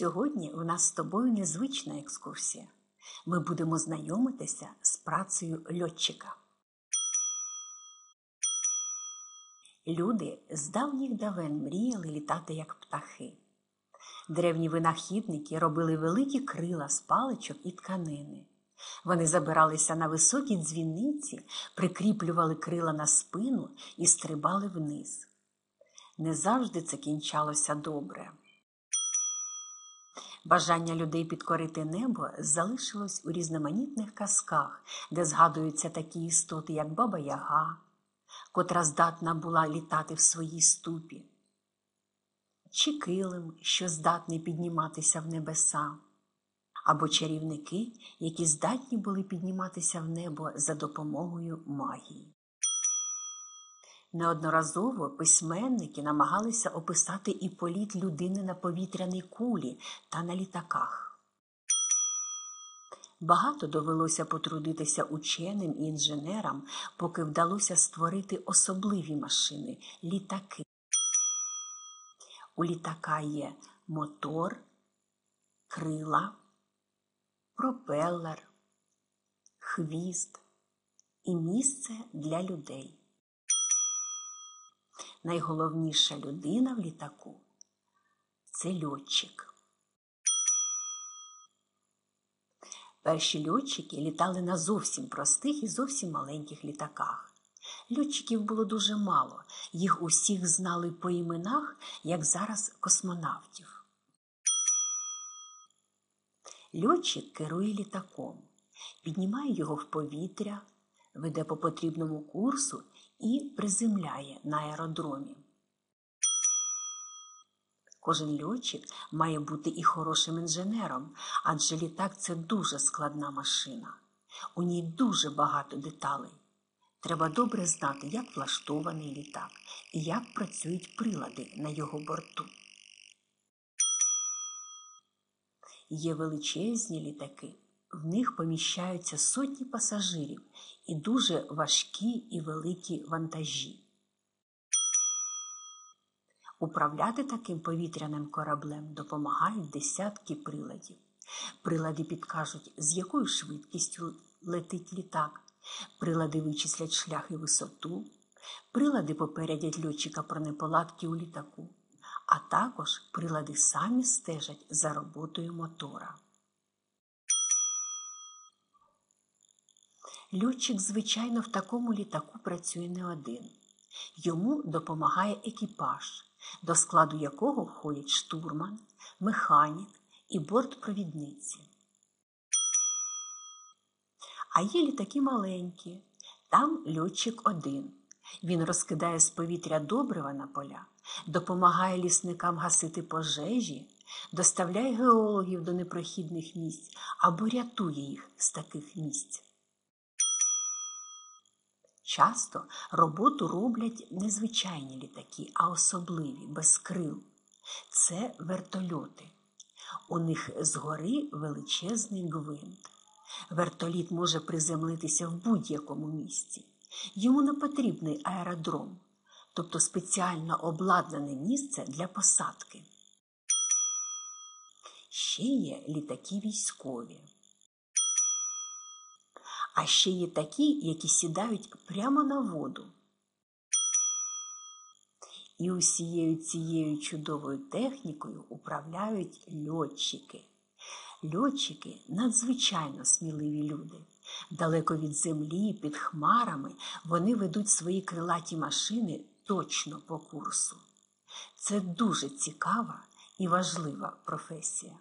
Сьогодні у нас з тобою незвична екскурсія. Ми будемо знайомитися з працею льотчика. Люди з давніх давен мріяли літати як птахи. Древні винахідники робили великі крила з паличок і тканини. Вони забиралися на високі дзвіниці, прикріплювали крила на спину і стрибали вниз. Не завжди це кінчалося добре. Бажання людей підкорити небо залишилось у різноманітних казках, де згадуються такі істоти, як Баба Яга, котра здатна була літати в своїй ступі, чи килим, що здатний підніматися в небеса, або чарівники, які здатні були підніматися в небо за допомогою магії. Неодноразово письменники намагалися описати і політ людини на повітряній кулі та на літаках. Багато довелося потрудитися ученим і інженерам, поки вдалося створити особливі машини літаки. У літака є мотор, крила, пропелер, хвіст і місце для людей. Найголовніша людина в літаку це льотчик. Перші льотчики літали на зовсім простих і зовсім маленьких літаках. Льотчиків було дуже мало, їх усіх знали по іменах, як зараз космонавтів. Льотчик керує літаком, піднімає його в повітря, веде по потрібному курсу і приземляє на аеродромі. Кожен льотчик має бути і хорошим інженером, адже літак це дуже складна машина. У ній дуже багато деталей. Треба добре знати, як влаштований літак і як працюють прилади на його борту. Є величезні літаки, в них поміщаються сотні пасажирів і дуже важкі і великі вантажі. Управляти таким повітряним кораблем допомагають десятки приладів. Прилади підкажуть, з якою швидкістю летить літак, прилади вичислять шлях і висоту, прилади попередять льотчика про неполадки у літаку, а також прилади самі стежать за роботою мотора. Льотчик, звичайно, в такому літаку працює не один. Йому допомагає екіпаж, до складу якого входять штурман, механік і бортпровідниці. А є літаки маленькі, там льотчик один. Він розкидає з повітря добрива на поля, допомагає лісникам гасити пожежі, доставляє геологів до непрохідних місць або рятує їх з таких місць. Часто роботу роблять не звичайні літаки, а особливі, без крил. Це вертольоти. У них згори величезний гвинт. Вертоліт може приземлитися в будь-якому місці. Йому не потрібний аеродром, тобто спеціально обладнане місце для посадки. Ще є літаки військові. А ще є такі, які сідають прямо на воду. І усією цією чудовою технікою управляють льотчики. Льотчики надзвичайно сміливі люди. Далеко від землі, під хмарами вони ведуть свої крилаті машини точно по курсу. Це дуже цікава і важлива професія.